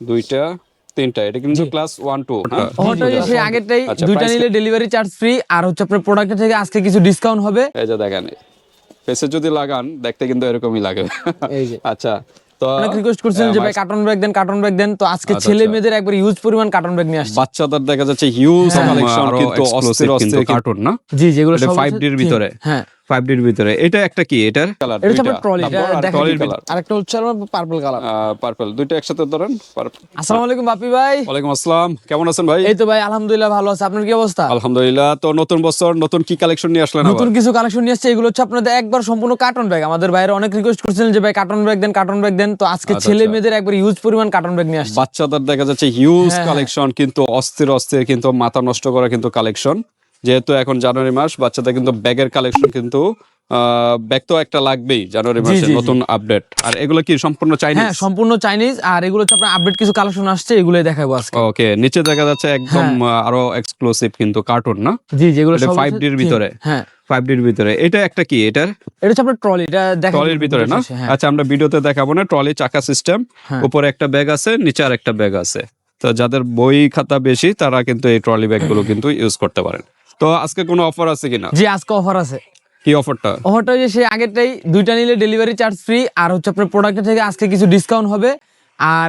দুইটা তিনটা। এটা কিন্তু ক্লাস ওয়ান টু অফারটা হচ্ছে সেই আগেরটাই আচ্ছা, দুইটা নিলে ডেলিভারি চার্জ ফ্রি আর হচ্ছে আপনার প্রোডাক্টের থেকে আজকে কিছু ডিসকাউন্ট হবে। এই যে দেখেন ফেসে যদি লাগান দেখতে কিন্তু এরকমই লাগে। এই যে। আচ্ছা তো অনেক রিকোয়েস্ট করছেন যে ভাই কার্টন ব্যাগ দেন কার্টন ব্যাগ দেন। তো আজকে আচ্ছা, ছেলে আচ্ছা। মেয়েদের একবার হিউজ পরিমাণ কার্টন ব্যাগ নিয়ে আসছে। বাচ্চাদের দেখা যাচ্ছে হিউজ হ্যাঁ, কালেকশন কিন্তু অস্থির অস্থির কিন্তু কার্টুন না? জি যেগুলো এটা সব 5D হচ্ছে এর ভিতরে? হ্যাঁ। ফাইভ ডির ভিতরে। এটা একটা কি? এটার কালার এটা আপনার ট্রলি ট্রলির কালার আরেকটা হচ্ছে আমার পার্পল কালার পার্পল দুইটা একসাথে ধরেন আসসালামু আলাইকুম বাপি ভাই। ওয়ালাইকুম আসসালাম কেমন আছেন ভাই? এই তো ভাই আলহামদুলিল্লাহ ভালো আছে। আপনার কি অবস্থা? আলহামদুলিল্লাহ তো নতুন বছর নতুন কি কালেকশন নিয়ে আসলেন নতুন কিছু কালেকশন নিয়ে আসছে এগুলো হচ্ছে আপনাদের একবার সম্পূর্ণ কার্টন ব্যাগ আমাদের বাইরে অনেক রিকোয়েস্ট করছিলেন যে ভাই কার্টন ব্যাগ দেন কার্টন ব্যাগ দেন। তো আজকে আচ্ছা, ছেলে আচ্ছা। মেয়েদের একবার ইউজ পরিমাণ কার্টন ব্যাগ নিয়ে আসছে। বাচ্চাদের দেখা যাচ্ছে হিউজ হ্যাঁ, কালেকশন কিন্তু অস্থির অস্থির কিন্তু মাথা নষ্ট করা কিন্তু কালেকশন যেহেতু এখন জানুয়ারি মাস বাচ্চাদের কিন্তু ব্যাগের কালেকশন কিন্তু ব্যাগ তো একটা লাগবেই জানুয়ারি মাসে নতুন আপডেট আর এগুলো কি সম্পূর্ণ চাইনিজ হ্যাঁ সম্পূর্ণ চাইনিজ আর এগুলো হচ্ছে আপনার আপডেট কিছু কালেকশন আসছে এগুলোই দেখাবো আজকে। ওকে নিচে দেখা যাচ্ছে একদম আহ, আরও এক্সক্লুসিভ কিন্তু কার্টুন না? জি যেগুলো এটা সব 5D এর ভিতরে? হ্যাঁ। ফাইভ ডির ভিতরে। এটা একটা কি? এটার? এটা হচ্ছে আপনার ট্রলি এটা দেখা ট্রলির ভিতরে না? হ্যাঁ। আচ্ছা আমরা ভিডিওতে দেখাবো না ট্রলি চাকা সিস্টেম হ্যাঁ। উপরে একটা ব্যাগ আছে নিচে আর একটা ব্যাগ আছে। তো যাদের বই খাতা বেশি তারা কিন্তু এই ট্রলি ব্যাগগুলো কিন্তু ইউজ করতে পারেন। তো আজকে কোনো অফার আছে কিনা? জি আজকে অফার আছে। কি অফারটা অফারটা হচ্ছে সেই আগেরটাই দুইটা নিলে ডেলিভারি চার্জ ফ্রি আর হচ্ছে আপনার প্রোডাক্টের থেকে আজকে কিছু ডিসকাউন্ট হবে। আর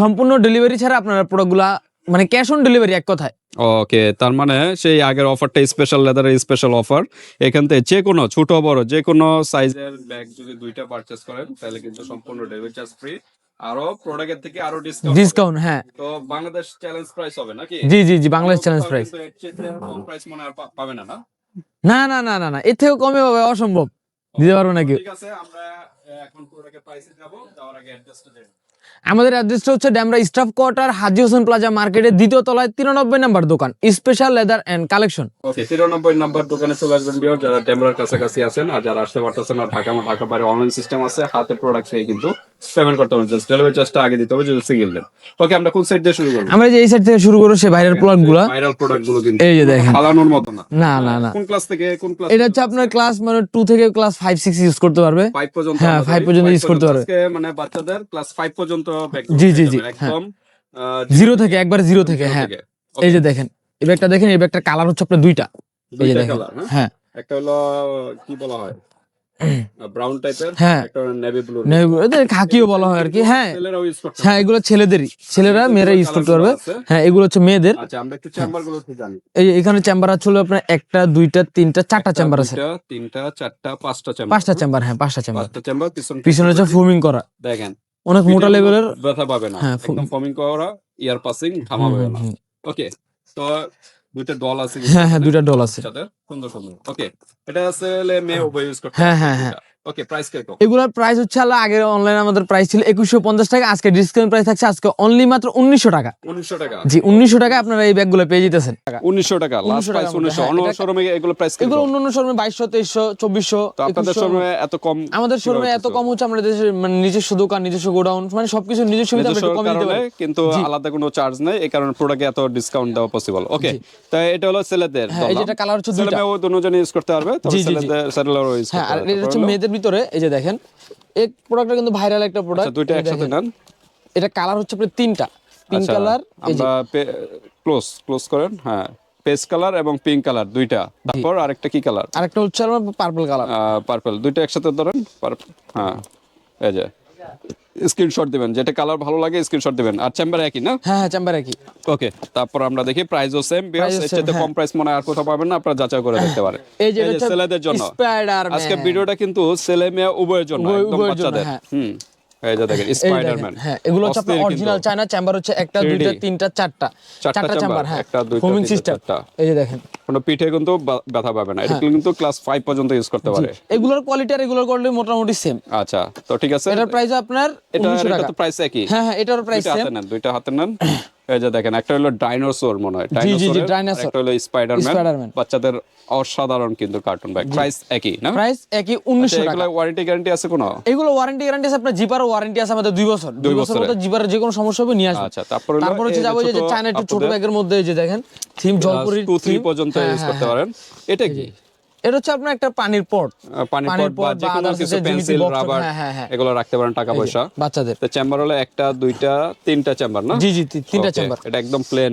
সম্পূর্ণ ডেলিভারি ছাড়া আপনারা প্রোডাক্টগুলা মানে ক্যাশ অন ডেলিভারি এক কথায়। ওকে তার মানে সেই আগের অফারটা স্পেশাল লেদারের স্পেশাল অফার এখান থেকে যে কোনো ছোট বড় যে কোনো সাইজের ব্যাগ যদি দুইটা পারচেজ করেন তাহলে কিন্তু সম্পূর্ণ ডেলিভারি চার্জ ফ্রি আরও প্রোডাক্টের থেকে আরও ডিসকাউন্ট ডিসকাউন্ট হ্যাঁ। তো বাংলাদেশ চ্যালেঞ্জ প্রাইস হবে নাকি? জি জি জি বাংলাদেশ চ্যালেঞ্জ প্রাইস এর চেয়ে কম প্রাইস মনে আর পাবে না না? না না না না না এর থেকেও কমে পাবে অসম্ভব। দিতে পারব না কেউ ঠিক আছে আমরা এখন প্রোডাক্টের প্রাইসে যাব যাওয়ার আগে অ্যাড্রেসটা দেব আমাদের অ্যাড্রেসটা হচ্ছে Demra staff quarter Haji Hossain plaza মার্কেটের দ্বিতীয় তলায় তিরানব্বই নাম্বার দোকান স্পেশাল লেদার এন্ড কালেকশন তিরানব্বই নাম্বার দোকানে চলে আসবেন বিয়ার যারা টেম্বরার কাছাকাছি আছেন আর যারা আসতে পারতেছেন আর ঢাকা ঢাকা বাইরে অনলাইন সিস্টেম আছে হাতে প্রোডাক্ট সেই কিন্তু পেমেন্ট করতে হবে জাস্ট ডেলিভারি চার্জটা আগে দিতে হবে যদি সিঙ্গেল দেন ওকে আমরা কোন সাইড দিয়ে শুরু করব? আমরা যে এই সাইড থেকে শুরু করব সে ভাইরাল প্রোডাক্টগুলা। ভাইরাল প্রোডাক্টগুলো কিন্তু এই যে দেখেন। ফালানোর মতো না। না না না। কোন ক্লাস থেকে কোন ক্লাস এটা হচ্ছে আপনার ক্লাস মানে টু থেকে ক্লাস ফাইভ সিক্স ইউজ করতে পারবে। 5 পর্যন্ত হ্যাঁ, আমরা five ধরি। পর্যন্ত Five use করতে পারবে। মানে বাচ্চাদের ক্লাস 5 পর্যন্ত জি, জি, জি, একদম জিরো থেকে একবার জিরো থেকে হ্যাঁ। এই যে দেখেন এই ব্যাগটা দেখেন এই ব্যাগটার কালার হচ্ছে আপনার দুইটা। এই যে দেখেন। হ্যাঁ? হ্যাঁ। একটা হলো কি বলা হয়? ব্রাউন টাইপের হ্যাঁ। নেভি ব্লু নেই- এদের খাকিও বলা হয় আর কি। হ্যাঁ। হ্যাঁ এগুলো ছেলেদেরই। ছেলেরা মেয়েরা ইউজ করতে পারবে। হ্যাঁ এগুলো হচ্ছে মেয়েদের। আচ্ছা আমরা একটু চেম্বারগুলো জানি। এই এখানে চেম্বার আছে হলো আপনার একটা দুইটা তিনটা চারটা চেম্বার আছে। তিনটা চারটা পাঁচটা চেম্বার পাঁচটা চেম্বার হ্যাঁ পাঁচটা চেম্বার পাঁচটা চেম্বার পিছন পিছনে হচ্ছে ফোমিং করা। দেখেন। অনেক মোটা লেভেলের ব্যথা পাবে না। হ্যাঁ, একদম ফর্মিং করা ইয়ার পাসিং থামাবে না। ওকে তো দুইটা ডল আছে হ্যাঁ হ্যাঁ দুইটা ডল আছে। সুন্দর সুন্দর। ওকে এটা আসলে মেয়ে উভয় ইউজ করতে হ্যাঁ, হ্যাঁ, হ্যাঁ। ওকে প্রাইস কীরকম এগুলোর প্রাইস হচ্ছে আল্লাহ আগের অনলাইনে আমাদের প্রাইস ছিল একুশশো পঞ্চাশ টাকা আজকে ডিসকাউন্ট প্রাইস থাকছে আজকে অনলি মাত্র উন্নিশশো টাকা। উনিশশো টাকা। জি উনিশশো টাকা আপনারা এই ব্যাগগুলো পেয়ে যেতেছেন। উনিশশো টাকা লাস্ট প্রাইস টাকার উনিশশো মধ্যে, অন্য হ্যাঁ, শোরুমে এগুলো প্রাইস এগুলো অন্য শোরুমে বাইশশো তেইশশো চব্বিশশো তো আপনাদের শোরুমে এত কম আমাদের শোরুমে এত কম হচ্ছে আমাদের দেশের মানে নিজস্ব দোকান নিজস্ব গোডাউন মানে সবকিছু নিজস্ব সুবিধা একটু কমিয়ে দিতে পারি। কিন্তু আলাদা কোনো চার্জ নেই এই কারণে প্রোডাক্টে এত ডিসকাউন্ট দেওয়া পসিবল ওকে। তাই এটা হলো ছেলেদের হ্যাঁ, এই যেটা কালার হচ্ছে ছেলে দুজনে ইউজ করতে পারবে তবে জি, জি, জি। ছেলেদের ছেলেরাও ইউজ হ্যাঁ আর এটা হচ্ছে মেয়েদের ভিতরে এই যে দেখেন এই প্রোডাক্টটা কিন্তু ভাইরাল একটা আচ্ছা প্রোডাক্ট দুইটা একসাথে নেন এটা কালার হচ্ছে আপনার তিনটা। পিঙ্ক আচ্ছা, কালার আমরা ক্লোজ ক্লোজ করেন হ্যাঁ। পেস কালার এবং পিঙ্ক কালার দুইটা। তারপর আরেকটা কি কালার আরেকটা হচ্ছে আমার পার্পল কালার পার্পল দুইটা একসাথে ধরেন পার্পল হ্যাঁ এই যে। স্ক্রিনশট দিবেন যেটা কালার ভালো লাগে স্ক্রিনশট দিবেন। আর চেম্বার একই না? হ্যাঁ হ্যাঁ চেম্বার একই। ওকে তারপর আমরা দেখি প্রাইসও সেম ও এর চেয়ে হ্যাঁ। কম প্রাইস মনে হয় আর কোথাও পাবেন না আপনারা যাচাই করে দেখতে পারেন। এই যে ছেলেদের জন্য। আজকে ভিডিওটা কিন্তু ছেলে মেয়ে উভয়ের জন্য একদম বাচ্চাদের। হ্যাঁ। হুম। এই যে দেখেন স্পাইডারম্যান হ্যাঁ এগুলো হচ্ছে আপনার অরিজিনাল চায়না চেম্বার হচ্ছে একটা দুইটা তিনটা চারটা। চারটা চারটা চেম্বার হ্যাঁ। একটা, দুইটা, ফোমিং সিস্টেম এই যে দেখেন। কোনো পিঠে কিন্তু ব্যথা পাবে না। এটা হ্যাঁ। কিন্তু ক্লাস ফাইভ পর্যন্ত ইউজ করতে পারে। এগুলোর কোয়ালিটি আর এগুলোর কোয়ালিটি মোটামুটি সেম আচ্ছা তো ঠিক আছে। এটার প্রাইস আপনার এটা 1900 তো প্রাইস একই। হ্যাঁ হ্যাঁ এটার প্রাইস সেম দুইটা হাতে নেন। এই যে দেখেন একটা হলো ডাইনোসর মনে হয়। ডাইনোসর। একটা হলো স্পাইডারম্যান বাচ্চাদের অসাধারণ কিন্তু কার্টুন ব্যাগ প্রাইস একই না? প্রাইস একই আচ্ছা, উনিশশো টাকা। এগুলো ওয়ারেন্টি গ্যারান্টি আছে কোনো? এগুলো ওয়ারেন্টি গ্যারান্টি আছে আপনার জিপার ওয়ারেন্টি আছে আমাদের দুই বছর। দুই বছর বছরের। মধ্যে জিপারের যে কোনো সমস্যা হবে নিয়ে আসবে। আচ্ছা তারপর তারপর হচ্ছে যাব যে চায়না একটু ছোট ব্যাগের মধ্যে এই যে দেখেন থিম জলপুরি টু থ্রি পর্যন্ত ইউজ করতে পারেন। এটা কি? এটা হচ্ছে আপনার একটা পানির পট। পানির পট বা কোনো কিছু পেন্সিল রাবার হ্যাঁ, হ্যাঁ, হ্যাঁ। এগুলো রাখতে পারেন টাকা পয়সা। বাচ্চাদের। তো চেম্বার হলো একটা দুইটা তিনটা চেম্বার না? জি জি তিনটা চেম্বার এটা একদম প্লেন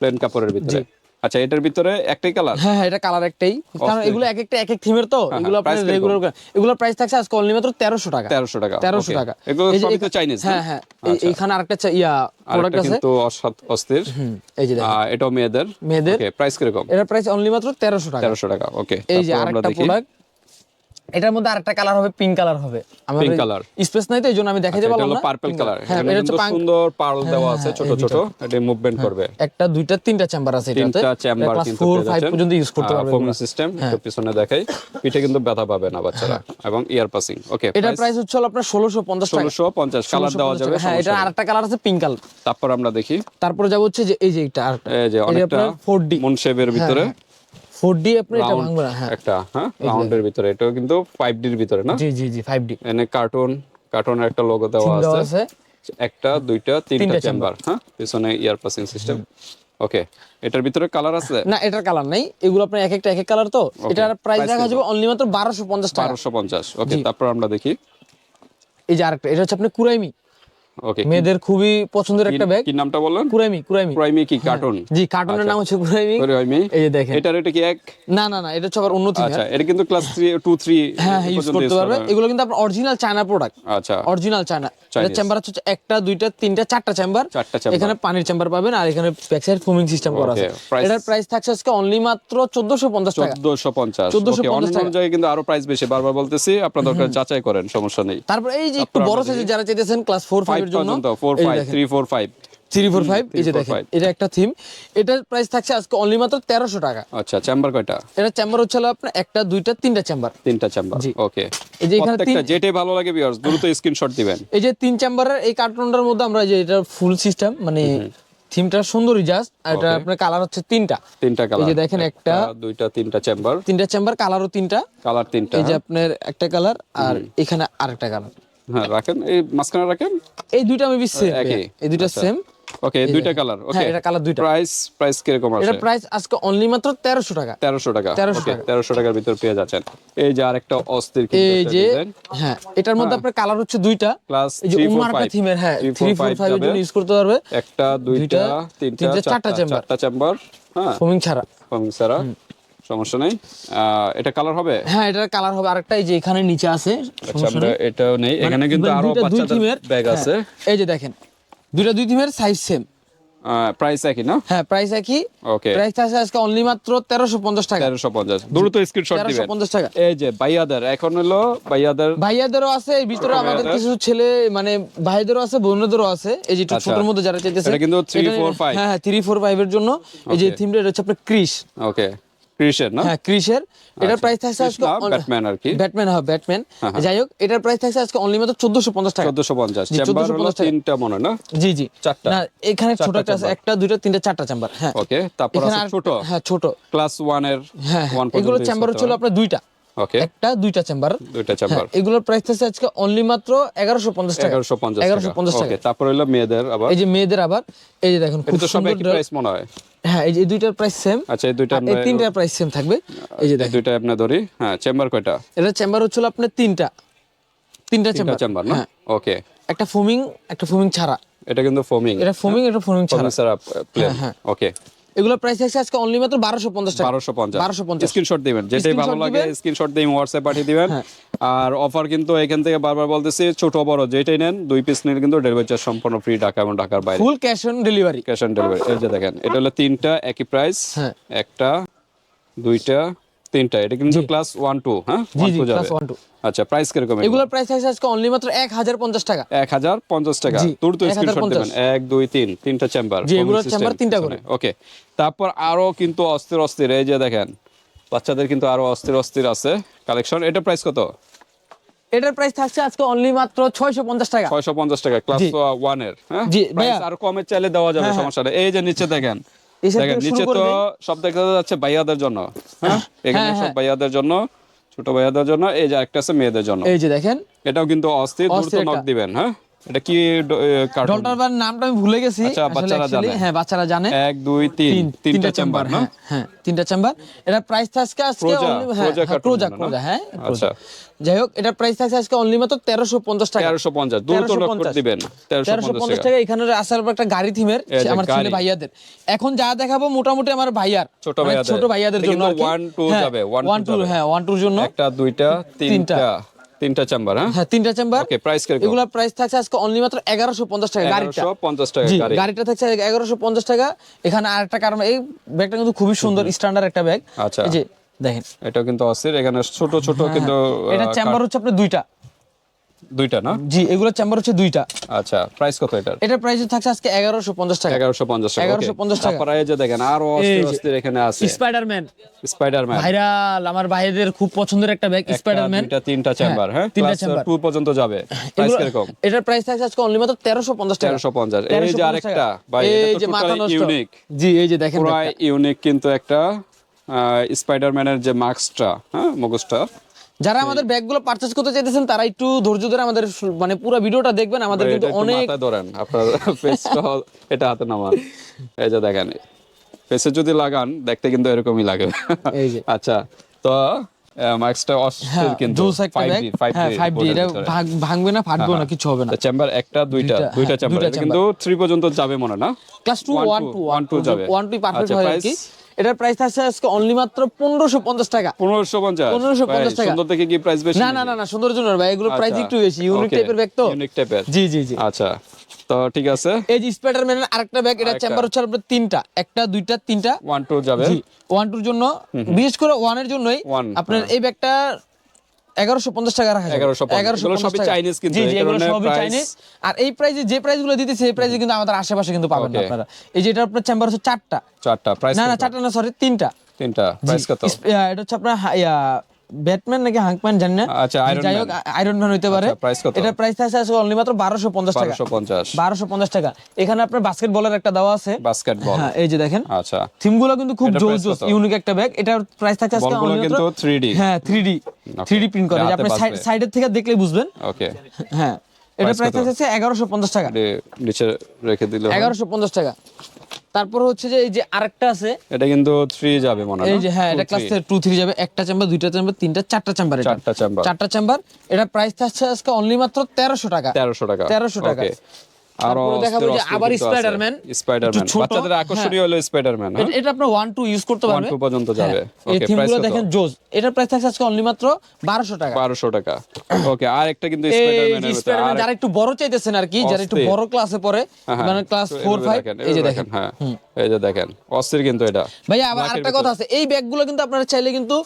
প্লেন কাপড়ের ভিতরে। আচ্ছা এটার ভিতরে একটাই কালার হ্যাঁ হ্যাঁ এটা কালার একটাই। কারণ এগুলো এক একটা এক এক থিমের তো হ্যাঁ, এগুলো আপনার রেগুলার এগুলোর প্রাইস থাকছে আজকে অনলি মাত্র তেরোশো টাকা। তেরোশো টাকা তেরোশো. টাকা। এগুলো সবই তো চাইনিজ হ্যাঁ হ্যাঁ এই- এইখানে আরেকটা ইয়া প্রোডাক্ট আছে। কিন্তু অসাত- অস্থির। এই যে এটা এটাও মেয়েদের? মেয়েদের? প্রাইস কীরকম? এটার প্রাইস অনলি মাত্র তেরোশো টাকা। তেরোশো টাকা ওকে এই যে আরেকটা প্রোডাক্ট এটার মধ্যে আরেকটা কালার হবে পিঙ্ক কালার হবে। আমার Pink color। স্পেস নাই তো এই জন্য আমি দেখাতে এটা পারলাম না পার্পল কালার হ্যাঁ এটা হচ্ছে পাঙ্ক- সুন্দর পার্ল দেওয়া হ্যাঁ, আছে হ্যাঁ, ছোট। ছোট এটা মুভমেন্ট করবে। একটা দুইটা তিনটা চেম্বার আছে এটাতে। তিনটা চেম্বার কিন্তু 4 5 পর্যন্ত ইউজ করতে পারবে হ্যাঁ। সিস্টেম একটু পিছনে দেখাই। পিঠে কিন্তু ব্যথা পাবে না বাচ্চারা এবং ইয়ার পাসিং ওকে এটার প্রাইস হচ্ছে হলো আপনার 1650 টাকা। ষোলোশো পঞ্চাশ কালার দেওয়া যাবে হ্যাঁ এটা আরেকটা কালার আছে পিঙ্ক কালার তারপর আমরা দেখি। তারপরে যাব হচ্ছে যে এই যে এটা আরেকটা। এই যে অনেকটা 4D মুন শেপের ভিতরে। 4D আপনি এটা ভাঙবে না হ্যাঁ। একটা হ্যাঁ রাউন্ডের ভিতরে। এটাও কিন্তু ভিতরে না? জি জি জি 5D এনে কার্টুন কার্টুনের একটা লোগো দেওয়া আছে। একটা দুইটা তিনটা চেম্বার হ্যাঁ? পিছনে ইয়ার পাসিং সিস্টেম ওকে এটার ভিতরে কালার আছে? না এটার কালার নাই। এগুলো আপনার এক একটা এক এক কালার তো। এটার প্রাইস দেখা যাবে অনলি মাত্র 1250 টাকা। বারোশো পঞ্চাশ। ওকে তারপর আমরা দেখি। এই যে আরেকটা এটা হচ্ছে আপনার কুরাইমি। ওকে মেয়েদের খুবই পছন্দের একটা ব্যাগ কি নামটা বললেন? কুরাইমি কুরাইমি। প্রাইমি কি? কার্টুন জি কার্টুনের নাম হচ্ছে কুরাইমি। প্রাইমি এই যে দেখেন। এটার এটা কি এক? না না না এটা হচ্ছে আবার অন্য আচ্ছা এটা কিন্তু ক্লাস 3 2 3 হ্যাঁ ইউজ করতে পারবে। এগুলো কিন্তু আপনার অরিজিনাল চায়না প্রোডাক্ট আচ্ছা। অরিজিনাল চায়না এটা চেম্বার হচ্ছে একটা দুইটা তিনটা চারটা চেম্বার চারটা chamber। এখানে পানির চেম্বার পাবেন আর এখানে ব্যাক সাইড ফোমিং সিস্টেম করা আছে। এটার প্রাইস থাকছে আজকে অনলি মাত্র 1450 টাকা। 1450 1450 ওকে অন্য টাকা। জায়গায় কিন্তু আরও প্রাইস বেশি। বারবার বলতেছি আপনার দরকার যাচাই করেন সমস্যা নেই। তারপর এই যে একটু বড় সাইজের যারা চাইতেছেন ক্লাস 4 5 5 এর জন্য? পর্যন্ত 4 5 3 4 5 3 4 5 এই যে দেখেন। এটা একটা থিম এটার প্রাইস থাকছে আজকে অনলি মাত্র 1300 টাকা। আচ্ছা চেম্বার কয়টা? এটা চেম্বার হচ্ছে আপনার একটা দুইটা তিনটা চেম্বার তিনটা চেম্বার ওকে এই যে এখানে যেটাই ভালো লাগে ভিউয়ার্স দ্রুত স্ক্রিনশট দিবেন। এই যে তিন চেম্বারের এই কার্টুনটার মধ্যে আমরা যে এটা ফুল সিস্টেম মানে থিমটা সুন্দরই জাস্ট আর এটা আপনার কালার হচ্ছে তিনটা। তিনটা কালার এই যে দেখেন একটা দুইটা তিনটা চেম্বার তিনটা চেম্বার কালারও তিনটা। কালার তিনটা। এই যে আপনার একটা কালার আর এখানে আরেকটা কালার হ্যাঁ রাখেন। এই মাঝখানে রাখেন? এই দুইটা আমি একই। এই দুইটা আচ্ছা। সেম ওকে দুইটা কালার ওকে হ্যাঁ, এটা colour দুইটা। প্রাইস প্রাইস কীরকম আছে? এটা প্রাইস আজকে অনলি মাত্র তেরোশো টাকা। তেরোশো টাকা। 1300 ওকে টাকা। তেরোশো টাকার ভিতর পেয়ে যাচ্ছেন। এই যে আরেকটা অস্থির কিন্তু এই যে হ্যাঁ এটার মধ্যে আপনার কালার হচ্ছে দুইটা। Class এই যে 3, 4, উম্মার 5 থিমের হ্যাঁ 3, 4, 5 এর জন্য ইউজ করতে পারবে। একটা দুইটা তিনটা চারটা chamber। চারটা চেম্বার হ্যাঁ। ফোমিং ছাড়া। ফোমিং সারা সমস্যা নেই। এটা কালার হবে? হ্যাঁ এটার কালার হবে। আরেকটা এই যে এখানে নিচে আছে আচ্ছা সমস্যা এটাও নেই। এখানে কিন্তু মানে আরও বাচ্চাদের ব্যাগ হ্যাঁ, আছে। এই যে দেখেন দুইটা দুই থিমের সাইজ সেম প্রাইস একই না? হ্যাঁ প্রাইস একই। ওকে প্রাইস আছে আজকে অনলি মাত্র তেরোশো পঞ্চাশ টাকা। তেরোশো পঞ্চাশ। দ্রুত স্ক্রিনশট দিবেন। পঞ্চাশ টাকা। এই যে ভাইয়াদের এখন হলো ভাইয়াদের ভাইয়াদেরও আছে এর ভিতরে আমাদের কিছু ছেলে মানে ভাইদেরও আছে বোনদেরও আছে। এই যে একটু আচ্ছা। ছোটর মধ্যে যারা চাইতেছে এটা কিন্তু 3, এটা- 4, 5 হ্যাঁ হ্যাঁ থ্রি ফোর ফাইভ এর জন্য এই যে থিমটা এটা হচ্ছে আপনার ক্রিস ওকে ক্রিসের না হ্যাঁ ক্রিসের এটার আচ্ছা। প্রাইস থাকছে আজকে না, on- Batman আর কি। ব্যাটম্যান হ্যাঁ ব্যাটম্যান হ্যাঁ, হ্যাঁ। যাই হোক এটার প্রাইস থাকছে আজকে অনলি মাত্র চোদ্দশো পঞ্চাশ টাকা। চোদ্দশো পঞ্চাশ। জি, চেম্বার হলো তিনটা মনে না? জি জি। চারটা? না এখানে ছোট একটা আছে একটা দুইটা তিনটা চারটা চেম্বার হ্যাঁ। ওকে তারপর আছে ছোট। হ্যাঁ ছোট। ক্লাস ওয়ানের হ্যাঁ ওয়ান এগুলো চেম্বার হচ্ছিল আপনার দুইটা। ওকে একটা দুইটা চেম্বার দুইটা চেম্বার এগুলোর প্রাইস থাকছে আজকে অনলি মাত্র এগারোশো পঞ্চাশ টাকা। এগারোশো পঞ্চাশ এগারোশো পঞ্চাশ টাকা। ওকে তারপর হলো মেয়েদের আবার। এই যে মেয়েদের আবার এই যে দেখুন খুব সুন্দর প্রাইস মনে হয়। হ্যাঁ এই যে দুইটার প্রাইস সেম আচ্ছা এই দুইটা এই তিনটার প্রাইস সেম থাকবে। এই যে দেখেন। দুইটা আপনি ধরি। হ্যাঁ চেম্বার কয়টা? এটা চেম্বার হচ্ছিল আপনার তিনটা। তিনটা চেম্বার চেম্বার না? হ্যাঁ। ওকে একটা ফোমিং একটা ফোমিং ছাড়া। এটা কিন্তু ফোমিং এটা ফোমিং এটা ফোমিং ছাড়া। স্যার প্লেন হ্যাঁ। ওকে এগুলোর প্রাইস আছে আজকে অনলি মাত্র বারোশো পঞ্চাশ টাকা। বারোশো পঞ্চাশ। বারোশো পঞ্চাশ। স্ক্রিনশট দিবেন। যেটাই ভালো লাগে স্ক্রিনশট দিয়ে হোয়াটসঅ্যাপ পাঠিয়ে দিবেন। হ্যাঁ। আর অফার কিন্তু এখান থেকে বারবার বলতেছি ছোট বড় যেটাই নেন দুই পিস নিলে কিন্তু ডেলিভারি চার্জ সম্পূর্ণ ফ্রি ঢাকা এবং ঢাকার বাইরে। Full cash on delivery cash on delivery এই যে দেখেন এটা হলো তিনটা একই প্রাইস হ্যাঁ। একটা দুইটা তিনটা এটা কিন্তু ক্লাস ওয়ান টু হ্যাঁ? জি জি ক্লাস ওয়ান টু আচ্ছা প্রাইস কীরকম এগুলোর প্রাইস আছে আজকে অনলি মাত্র এক হাজার পঞ্চাশ টাকা। এক হাজার পঞ্চাশ টাকা। তোর তো স্ক্রিনশট দেবেন। তিনটা চেম্বার জি, এগুলোর chamber তিনটা করে। ওকে তারপর আরও কিন্তু অস্থির অস্থির এই যে দেখেন বাচ্চাদের কিন্তু আরও অস্থির অস্থির আছে কালেকশন এটা প্রাইস কত? এটার প্রাইস থাকছে আজকে অনলি মাত্র ছয়শো পঞ্চাশ টাকা। ছয়শো পঞ্চাশ টাকা ক্লাস জি। ওয়ানের হ্যাঁ? জি, ভাইয়া। আরও কমে চাইলে দেওয়া যাবে হ্যাঁ, হ্যাঁ। সমস্যা নেই। এই যে নিচে দেখেন নিচে তো সব দেখা যাচ্ছে ভাইয়াদের জন্য হ্যাঁ? এখানে হ্যাঁ, সব হ্যাঁ। ভাইয়াদের জন্য ছোট ভাইয়াদের জন্য এই যে একটা আছে মেয়েদের জন্য। এই যে দেখেন। এটাও কিন্তু অস্থির দ্রুত অস্থির নক দিবেন হ্যাঁ? এটা কি ডলটার নামটা আমি ভুলে গেছি। আচ্ছা, বাচ্চারা জানে। হ্যাঁ বাচ্চারা জানে। এক দুই তিন। তিন তিনটা তিনটা চেম্বার না? হ্যাঁ হ্যাঁ তিনটা চেম্বার এটা প্রাইস থাকছে আজকে Proja, only- হ্যাঁ হ্যাঁ, হ্যাঁ আচ্ছা। যাই হোক এটা প্রাইস থাকছে আজকে অনলি মাত্র তেরোশো পঞ্চাশ টাকা। তেরোশো পঞ্চাশ দ্রুত নক করে দিবেন। তেরোশো তেরোশো পঞ্চাশ পঞ্চাশ টাকা টাকা এখানে আসার পর একটা গাড়ি থিমের আমার ছেলে ভাইয়াদের। এখন যা দেখাবো মোটামুটি আমার ভাইয়ার ছোট মানে ভাইয়াদের। ছোট ভাইয়াদের জন্য কিন্তু one, two যাবে, one, ওয়ান two টু যাবে। হ্যাঁ ওয়ান টুর জন্য একটা দুইটা তিনটা। তিনটা চেম্বার হ্যাঁ? হ্যাঁ তিনটা চেম্বার ওকে প্রাইস কি এগুলা প্রাইস থাকছে আজকে অনলি মাত্র এগারোশো পঞ্চাশ টাকা গাড়িটা। এগারোশো পঞ্চাশ টাকা গাড়ি। গাড়িটা থাকছে এগারোশো পঞ্চাশ টাকা। এখানে আরেকটা কারণ এই ব্যাগটা কিন্তু খুবই সুন্দর স্ট্যান্ডার্ড একটা ব্যাগ। আচ্ছা। এই যে দেখেন। এটা কিন্তু অস্থির এখানে ছোট ছোট কিন্তু হ্যাঁ, এটা চেম্বার হচ্ছে আপনার দুইটা। দুইটা না? জি এগুলো চেম্বার হচ্ছে দুইটা। আচ্ছা প্রাইস কত এটার? এটার প্রাইস থাকছে আজকে এগারোশো পঞ্চাশ টাকা। এগারোশো পঞ্চাশ টাকা 1150 টাকা। তারপরে যে দেখেন আরও অস্থির এই অস্থির এখানে আছে। স্পাইডারম্যান স্পাইডারম্যান ভাইরাল আমার ভাইদের খুব পছন্দের একটা ব্যাগ স্পাইডারম্যান দুইটা তিনটা চেম্বার হ্যাঁ? তিনটা চেম্বার টু পর্যন্ত যাবে। প্রাইস কীরকম? এটার প্রাইস থাকছে আজকে অনলি মাত্র তেরোশো পঞ্চাশ টাকা। 1350 এই যে আরেকটা, ভাই, এটা তো totally জি এই যে দেখেন পুরো ইউনিক কিন্তু একটা স্পাইডারম্যানের যে মাস্কটা হ্যাঁ মুখোশটা যারা আমাদের ব্যাগগুলো পারচেজ করতে চাইতেছেন তারা একটু ধৈর্য ধরে আমাদের মানে পুরো ভিডিওটা দেখবেন। আমাদের কিন্তু অনেক ধরেন আপনার ফেসটা এটা হাতে নামান। এই যে দেখেন ফেসে যদি লাগান দেখতে কিন্তু এরকমই লাগে। এই যে। আচ্ছা তো মাস্কটা অস্থির কিন্তু। জোস একটা 5D হ্যাঁ 5D এটা ভাগ- ভাঙবে না ফাটবে না কিছু হবে না। চেম্বার একটা দুইটা দুইটা, হ্যাঁ, চেম্বার কিন্তু 3 পর্যন্ত যাবে মনে না? Class two One, one two, two one, two যাবে। ওয়ান টু পারফেক্ট হয় আর কি। এটার প্রাইস আছে আজকে অনলি মাত্র পনেরোশো পঞ্চাশ টাকা। 1550 1550 টাকা। সুন্দর থেকে কি প্রাইস বেশি না না না না সুন্দর জন্য ভাই এগুলো প্রাইস আচ্ছা, একটু বেশি ইউনিক টাইপের ব্যাগ তো। ইউনিক টাইপের জি জি জি। আচ্ছা তো ঠিক আছে। এই যে স্পাইডারম্যানের আরেকটা ব্যাগ এটা। চেম্বার হচ্ছে আপনার তিনটা একটা দুইটা তিনটা। ওয়ান টু যাবে। জি ওয়ান টুর জন্য বিশেষ করে ওয়ানের জন্যই আপনার এই ব্যাগটা এগারোশো পঞ্চাশ টাকা রাখা যাবে। 1150 এগুলো সবই Chinese কিন্তু, জি এগুলো সবই চাইনিজ আর এই প্রাইসে যে প্রাইসগুলো দিতেছে এই প্রাইসে কিন্তু আমাদের আশেপাশে কিন্তু পাবেন না আপনারা। এই যে এটা আপনার চেম্বার হচ্ছে চারটা। চারটা প্রাইস না না চারটা না সরি তিনটা। তিনটা প্রাইস কত? এটা হচ্ছে আপনার ব্যাটম্যান নাকি হাঙ্কম্যান জানি না। আচ্ছা, যাই হোক আয়রন ম্যান হইতে পারে। আচ্ছা, এটা প্রাইস আছে আসলে অনলি মাত্র বারোশো পঞ্চাশ টাকা। 1250 বারোশো পঞ্চাশ টাকা। এখানে আপনার বাস্কেটবলের একটা দেওয়া আছে। বাস্কেটবল হ্যাঁ এই যে দেখেন। আচ্ছা। থিমগুলো কিন্তু খুব জোস জোস ইউনিক একটা ব্যাগ এটার প্রাইস থাকছে আজকে only কিন্তু 3D হ্যাঁ 3D 3D প্রিন্ট করা। আপনি। সাইডের থেকে দেখলেই বুঝবেন। ওকে হ্যাঁ এটা প্রাইস আছে থাকছে 1150 টাকা। নিচে রেখে দিলে হয়। 1150 টাকা। তারপর হচ্ছে যে এই যে আরেকটা আছে এটা কিন্তু 3 যাবে মনে হয় এই যে হ্যাঁ এটা ক্লাস three। 2 3 যাবে একটা চেম্বার দুইটা চেম্বার তিনটা চারটা চেম্বার এটা। চারটা চেম্বার চারটা চেম্বার এটা প্রাইস আছে আজকে অনলি মাত্র 1300 টাকা। 1300 টাকা। 1300 টাকা। আরও তারপরে দেখাবো যে আবার Spider-Man, স্পাইডারম্যান বাচ্চাদের আকর্ষণীয় হলো স্পাইডারম্যান হ্যাঁ? এটা- এটা আপনার 1 2 ইউজ করতে ওয়ান পারবে টু পর্যন্ত যাবে। হ্যাঁ, এই ওকে প্রাইস থিমগুলো দেখেন জোজ এটার প্রাইস থাকছে আজকে অনলি মাত্র 1200 টাকা। 1200 টাকা। ওকে আর একটা কিন্তু এই স্পাইডারম্যানের ভিতরে যারা একটু বড় চাইতেছেন আর কি যারা একটু বড় ক্লাসে পড়ে হ্যাঁ, হ্যাঁ। মানে ক্লাস তো 4 5 দেখেন, এই যে দেখেন হ্যাঁ। এই যে দেখেন অস্থির কিন্তু এটা। ভাইয়া আবার আরেকটা কথা আছে। এই ব্যাগগুলো কিন্তু আপনারা চাইলে কিন্তু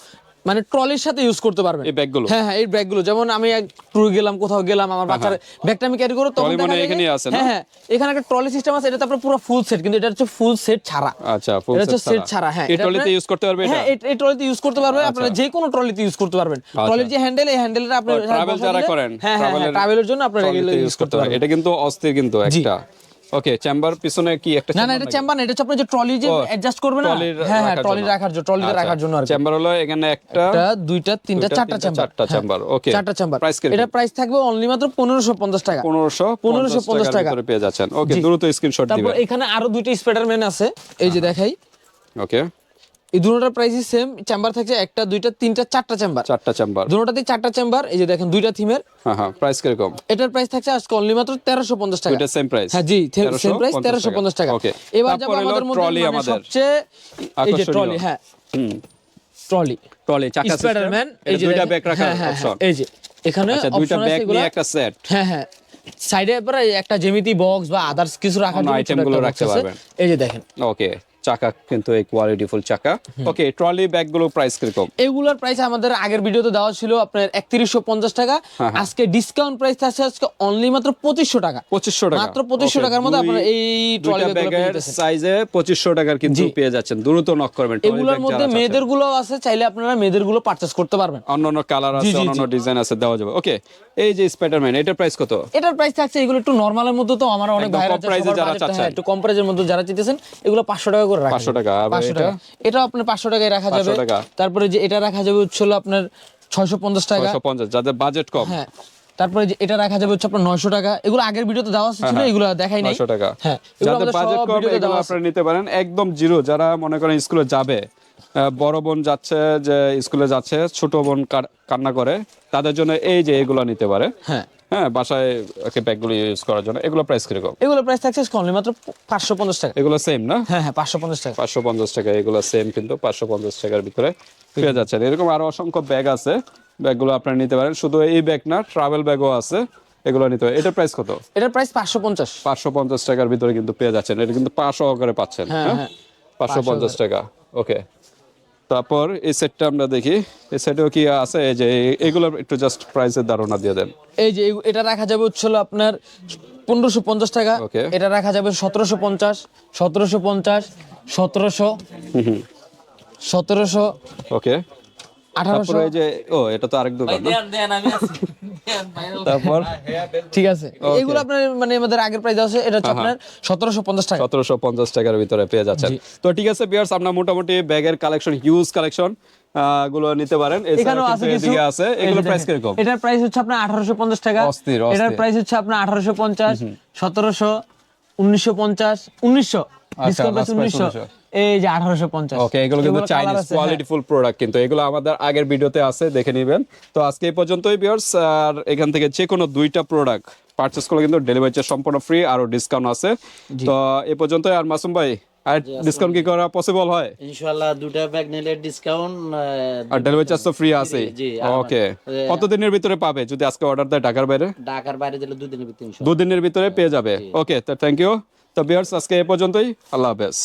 মানে ট্রলির সাথে ইউজ করতে পারবেন। এই ব্যাগগুলো? হ্যাঁ হ্যাঁ এই ব্যাগগুলো। যেমন আমি এক ট্যুর গেলাম কোথাও গেলাম আমার বাচ্চার ব্যাগটা আমি ক্যারি করব তখন দেখা মানে এখানেই আছে না? হ্যাঁ হ্যাঁ এখানে একটা ট্রলি সিস্টেম আছে এটা তো আপনার পুরো ফুল সেট কিন্তু এটা হচ্ছে ফুল সেট ছাড়া। আচ্ছা ফুল এটা হচ্ছে সেট ছাড়া। হ্যাঁ এই ট্রলিতে ইউজ করতে পারবে এটা? হ্যাঁ এই- ট্রলিতে ইউজ করতে পারবে আপনারা যে কোনো ট্রলিতে ইউজ করতে পারবেন। ট্রলির যে হ্যান্ডেল এই হ্যান্ডেলটা আপনি ও, travel যারা করেন, হ্যাঁ হ্যাঁ ট্রাভেলের জন্য আপনারা এগুলো ইউজ করতে পারবেন। এটা কিন্তু অস্থির কিন্তু একটা। ওকে চেম্বার পিছনে কি একটা না না এটা চেম্বার না এটা হচ্ছে আপনি যে ট্রলি যে অ্যাডজাস্ট করবে না? হ্যাঁ হ্যাঁ ট্রলি রাখার জন্য ট্রলিতে আচ্ছা, রাখার জন্য আর চেম্বার হলো এখানে একটা একটা দুইটা তিনটা চারটা চেম্বার চারটা চেম্বার ওকে চারটা চেম্বার প্রাইস এটা প্রাইস থাকবে অনলি মাত্র পনেরোশো পঞ্চাশ টাকা। পনেরোশো পনেরোশো 1550 পঞ্চাশ টাকা। পেয়ে যাচ্ছেন। ওকে দ্রুত স্ক্রিনশট তারপর দিবেন। এখানে আরও দুইটা স্পাইডারম্যান আছে। এই যে দেখাই। ওকে এই দুটোটার প্রাইসই সেম চেম্বার থাকছে একটা দুইটা তিনটা চারটা চেম্বার চারটা চেম্বার দুটোটাতে চারটা চেম্বার এই যে দেখেন দুইটা থিমের হ্যাঁ হ্যাঁ প্রাইস কীরকম? এটার প্রাইস থাকছে আজকে অনলি মাত্র তেরোশো পঞ্চাশ টাকা। দুইটা সেম প্রাইস হ্যাঁ জি সেম প্রাইস তেরোশো পঞ্চাশ টাকা। ওকে এবার যাব আমাদের মধ্যে ট্রলি মানে সবচেয়ে এই যে ট্রলি হ্যাঁ। ট্রলি ট্রলি চাকা স্পাইডারম্যান এই যে দুইটা ব্যাগ রাখার হ্যাঁ, হ্যাঁ, অপশন হ্যাঁ, এই যে। এখানে আচ্ছা দুইটা ব্যাগ। নিয়ে একটা সেট হ্যাঁ হ্যাঁ। সাইডে পরে একটা জ্যামিতি বক্স বা আদার্স কিছু রাখার জন্য রাখতে পারবেন। এই যে দেখেন। ওকে চাকা কিন্তু এই কোয়ালিটি ফুল চাকা। ওকে ট্রলি ব্যাগগুলো প্রাইস কীরকম? এগুলোর প্রাইস আমাদের আগের ভিডিওতে দেওয়া ছিল আপনার একত্রিশশো পঞ্চাশ টাকা। হ্যাঁ, হ্যাঁ। আজকে ডিসকাউন্ট প্রাইস আছে আজকে অনলি মাত্র পঁচিশশো টাকা। পঁচিশশো টাকা। মাত্র 2500 টাকার মধ্যে আপনারা এই ট্রলি ব্যাগের সাইজে পঁচিশশো টাকার কিন্তু পেয়ে যাচ্ছেন। দ্রুত নক করবেন এগুলোর মধ্যে মেয়েদেরগুলো আছে চাইলে আপনারা মেয়েদেরগুলো পারচেস করতে পারবেন। অন্যান্য কালার আছে জি, অন্যান্য ডিজাইন আছে দেওয়া যাবে। ওকে এই যে স্পাইডারম্যান এটার প্রাইস কত? এটার প্রাইস থাকছে এগুলো একটু নর্মালের মধ্যে তো আমার অনেক এ যারা চাচ্ছেন। একটু কম প্রাইসের মধ্যে যারা চাইতেছেন এগুলো পাঁচশো টাকা করে রাখা 500 যাবে। টাকা, 500 এটা? টাকা। এটা আপনার পাঁচশো টাকায় রাখা যাবে। তারপরে যে এটা রাখা যাবে হচ্ছে আপনার ছয়শো পঞ্চাশ টাকা। ছয়শো পঞ্চাশ যাদের বাজেট কম। হ্যাঁ। তারপরে যে এটা রাখা যাবে হচ্ছে আপনার নয়শো টাকা। এগুলো আগের ভিডিওতে দেওয়া ছিল হ্যাঁ। এগুলো দেখাই নাই। নয়শো টাকা। হ্যাঁ যাদের বাজেট কম এগুলো আপনারা নিতে পারেন। একদম জিরো যারা মনে করেন স্কুলে যাবে বড় বোন যাচ্ছে যে স্কুলে যাচ্ছে ছোট বোন কান্না করে তাদের জন্য এই যে এগুলো নিতে পারে। হ্যাঁ। হ্যাঁ বাসায় ব্যাগগুলো ইউজ করার জন্য। এগুলো প্রাইস কীরকম? এগুলো প্রাইস থাকছে কমলি মাত্র পাঁচশো পঞ্চাশ টাকা। এগুলো সেম না? হ্যাঁ হ্যাঁ পাঁচশো পঞ্চাশ টাকা। পাঁচশো পঞ্চাশ টাকা এগুলো সেম কিন্তু পাঁচশো পঞ্চাশ টাকার ভিতরে পেয়ে যাচ্ছেন। এরকম আরও অসংখ্য ব্যাগ আছে। ব্যাগগুলো আপনারা নিতে পারেন। শুধু এই ব্যাগ না ট্রাভেল ব্যাগও আছে। এগুলো নিতে পারেন। এটার প্রাইস কত? এটার প্রাইস পাঁচশো পঞ্চাশ। পাঁচশো পঞ্চাশ টাকার ভিতরে কিন্তু পেয়ে যাচ্ছেন। এটা কিন্তু পাঁচশো সহকারে পাচ্ছেন হ্যাঁ, হ্যাঁ? হ্যাঁ। পাঁচশো পঞ্চাশ টাকা। ওকে তারপর এই সেটটা আমরা দেখি। এই সেটেও কি আছে? এই যে এগুলো এগুলোর একটু জাস্ট প্রাইসের ধারণা দিয়ে দেন। এই যে এটা রাখা যাবে হচ্ছে আপনার পনেরোশো পঞ্চাশ টাকা. এটা রাখা যাবে সতেরোশো পঞ্চাশ সতেরোশো পঞ্চাশ সতেরোশো সতেরোশো। ওকে আঠারোশো? যে ও এটা তো আরেক দোকান? তারপর? ঠিক আছে। এগুলো আপনার মানে আমাদের আগের প্রাইস আছে এটা হচ্ছে আপনার সতেরোশো পঞ্চাশ টাকা। সতেরোশো পঞ্চাশ টাকার ভিতরে পেয়ে যাচ্ছেন। তো ঠিক আছে বিয়ার্স আপনার মোটামুটি ব্যাগের কালেকশন হিউজ কালেকনগুলো নিতে পারেন। এখানেও আছে কিছু। আছে। এগুলো প্রাইস কীরকম? এটার প্রাইস হচ্ছে আপনার আঠারোশো পঞ্চাশ টাকা। অস্থির, এটার প্রাইস হচ্ছে আপনার আঠারোশো পঞ্চাশ সতেরোশো উনিশশো পঞ্চাশ উনিশশো। ডিসকাউন্ট উনিশশো। 1900 এই যে আঠারোশো পঞ্চাশ। ওকে এগুলো কিন্তু চাইনিজ কোয়ালিটি ফুল প্রোডাক্ট কিন্তু এগুলো আমাদের আগের ভিডিওতে আছে দেখে নেবেন। তো আজকে এই পর্যন্তই বিয়ার্স আর এখান থেকে যে কোনো দুইটা প্রোডাক্ট পারচেস করলে কিন্তু ডেলিভারি চার্জ সম্পূর্ণ ফ্রি আর ডিসকাউন্ট আছে। তো এই পর্যন্তই আর মাসুম ভাই আর ডিসকাউন্ট কি করা পসিবল হয়? ইনশাআল্লাহ দুটা ব্যাগ নিলে ডিসকাউন্ট আর ডেলিভারি চার্জ তো ফ্রি আছে? ওকে কতদিনের ভিতরে পাবে? যদি আজকে অর্ডার দেয় ঢাকার বাইরে? ঢাকার বাইরে দিলে দুদিনের ভিতরে ইনশাআল্লাহ। দুদিনের ভিতরে পেয়ে যাবে? ওকে তো থ্যাংক ইউ তো বিয়ার্স আজকে এ পর্যন্তই আল্লাহ হাফেজ।